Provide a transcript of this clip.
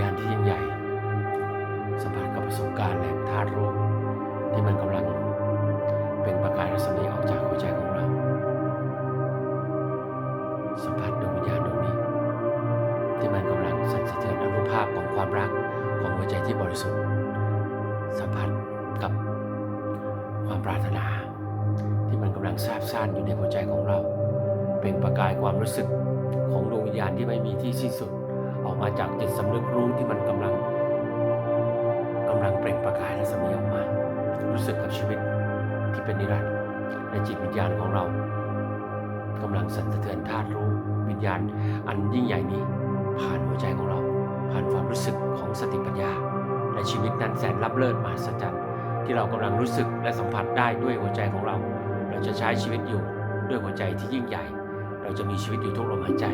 ญาณที่ยิ่งใหญ่ สัมผัสกับประสบการณ์และธาตุรู้ที่มันกำลังเป็นประกายรัศมีออกจากหัวใจของเรา สัมผัสดวงวิญญาณดวงนี้ ที่มันกำลังสั่นสะเทือนอนุภาพของความรักของหัวใจที่บริสุทธิ์ สัมผัสกับความปรารถนา ที่มันกำลังซาบซ่านอยู่ในหัวใจของเรา เป็นประกายความรู้สึกของดวงวิญญาณที่ไม่มีที่สิ้นสุด ออกมาจากจิตสำนึกรู้ที่มันกำลังกำลังเปล่งประกายและสมีออกมา รู้สึกกับชีวิตที่เป็นนิรันดร์ในจิตวิญญาณของเรากำลังสั่นสะเทือนธาตุรู้วิญญาณ อันยิ่งใหญ่นี้ ผ่านหัวใจของเรา ผ่านความรู้สึกของสติปัญญา และชีวิตนั้นแสนลับเลิศมหัศจรรย์ที่เรากำลังรู้สึกและสัมผัสได้ด้วยหัวใจของเรา เราจะใช้ชีวิตอยู่ด้วยหัวใจที่ยิ่งใหญ่ เราจะมีชีวิตอยู่ทุกลมหายใจ